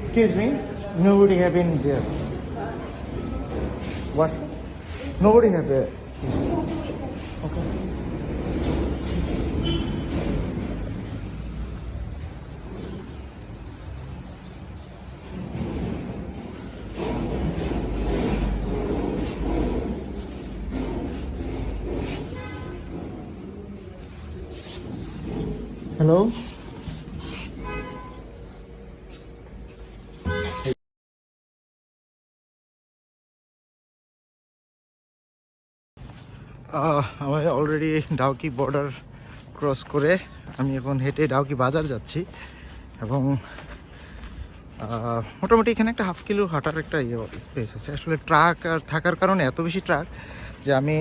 Excuse me, nobody have been there. What? Nobody have there. Okay. Hello? আমি already Dawki border cross করে আমি এখন হেঁটে ডাউকি বাজার যাচ্ছি এবং মোটামুটি এখানে একটা হাফ কিলো হাঁটার একটা ইয়ে স্পেস আছে। আসলে ট্রাক আর থাকার কারণে এত বেশি ট্রাক যে আমি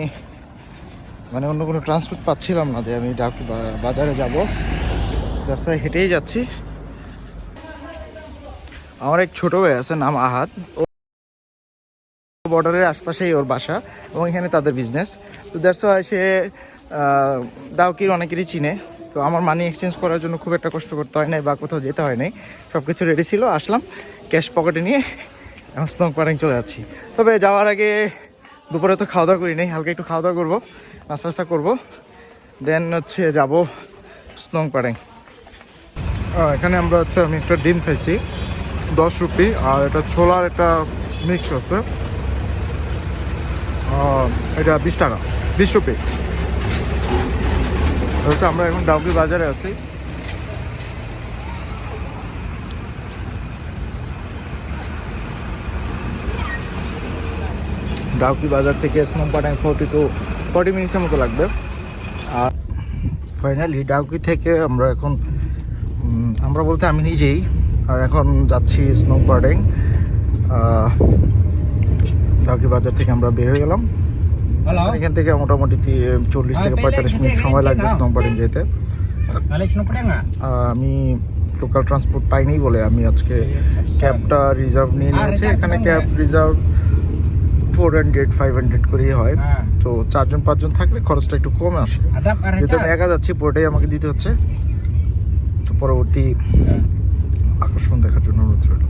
মানে অন্য কোনো ট্রান্সপোর্ট পাচ্ছিলাম না যে আমি ডাউকি বাজারে যাব। রাস্তায় হেঁটেই যাচ্ছি। আমার এক ছোটো ভাই আছে, নাম আহাত বর্ডারের আশপাশেই ওর বাসা এবং এখানে তাদের বিজনেস তো দ্যাটস ওয়াই সে ডাউকির অনেকেরই চিনে। তো আমার মানি এক্সচেঞ্জ করার জন্য খুব একটা কষ্ট করতে হয় নাই বা কোথাও যেতে হয় নাই। সব কিছু রেডি ছিল, আসলাম। ক্যাশ পকেটে নিয়ে এখন স্নোং পাড়াং চলে যাচ্ছি। তবে যাওয়ার আগে দুপুরে তো খাওয়া দাওয়া করি নাই, হালকা একটু খাওয়া দাওয়া করব নাস্তা নাস্তা করব। দেন হচ্ছে যাব স্নোং পাড়াং এখানে আমরা হচ্ছে আমি একটা ডিম খাইছি, দশ রুপি। আর এটা ছোলার একটা মিক্স আছে। এটা বিশ টাকা, বিশ রুপি। হচ্ছে আমরা এখন ডাউকি বাজারে আছি। ডাউকি বাজার থেকে Shnongpdeng forty two forty মিনিটসের মতো লাগবে। আর ফাইনালি ডাউকি থেকে আমরা এখন আমরা বলতে আমি নিজেই, আর এখন যাচ্ছি স্নো পার্ডিং ডাউকি বাজার থেকে আমরা বের হয়ে গেলাম. এখান থেকে মোটামুটি চল্লিশ থেকে পঁয়তাল্লিশ মিনিট সময় লাগবে স্নো যেতে আমি লোকাল ট্রান্সপোর্ট পাইনি বলে আমি আজকে ক্যাবটা রিজার্ভ নিয়ে নিয়েছি। এখানে cab reserve four hundred five hundred করেই হয়। হ্যাঁ। তো চারজন পাঁচজন থাকলে খরচটা একটু কম আসে। যেহেতু আমি একা যাচ্ছি পুরোটাই আমাকে দিতে হচ্ছে। তো পরবর্তী আকর্ষণ দেখার জন্য অনুরোধ রইল।